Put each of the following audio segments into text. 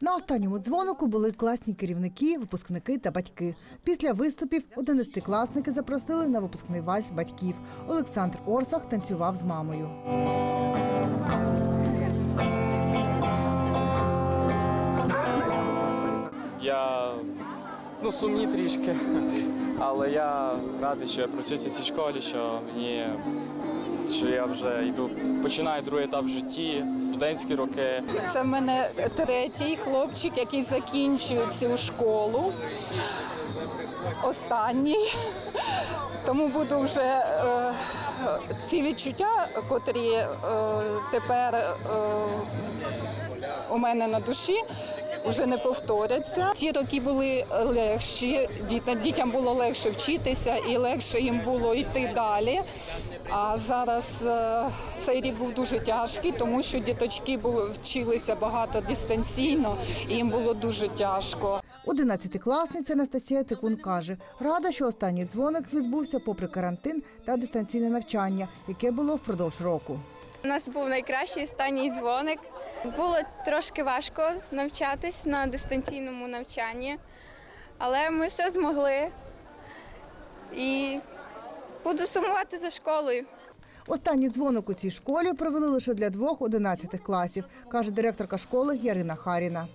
На останньому дзвонику були класні керівники, випускники та батьки. Після виступів одинадцятикласники запросили на випускний вальс батьків. Олександр Орсах танцював з мамою. Я ну, сумні трішки, але я радий, що я провчився в цій школі, що мені що я вже йду, починаю другий етап в житті, студентські роки. Це в мене третій хлопчик, який закінчує цю школу. Останній. Тому буду вже е, ці відчуття, котрі е, тепер е, у мене на душі. Вже не повторяться. Ті роки були легші, діт- дітям було легше вчитися і легше їм було йти далі. А зараз е, цей рік був дуже тяжкий, тому що діточки вчилися багато дистанційно, і їм було дуже тяжко. Одинадцятикласниця Анастасія Тикун каже, рада, що останній дзвоник відбувся попри карантин та дистанційне навчання, яке було впродовж року. У нас був найкращий останній дзвоник. Було трошки важко навчатись на дистанційному навчанні, але ми все змогли. І буду сумувати за школою. Останній дзвоник у цій школі провели лише для двох одинадцятих класів, каже директорка школи Ярина Харіна.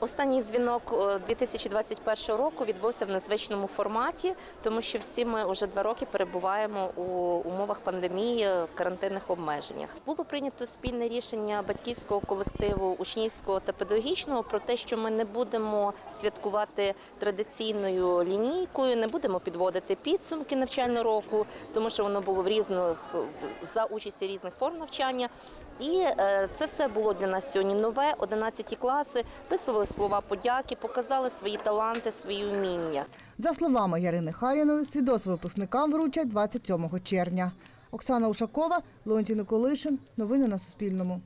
Останній дзвінок е, 2021 року відбувся в незвичному форматі, тому що всі ми вже два роки перебуваємо у умовах пандемії в карантинних обмеженнях. Було прийнято спільне рішення батьківського колективу, учнівського та педагогічного про те, що ми не будемо святкувати традиційною лінійкою, не будемо підводити підсумки навчального року, тому що воно було в різних за участі різних форм навчання. І е, це все було для нас сьогодні нове. 11 класи висловили слова подяки, показали свої таланти, свої вміння. За словами Ярини Харіної, свідоцтво випускникам вручать 27 червня. Оксана Ушакова, Леонтій Николишин. Новини на Суспільному.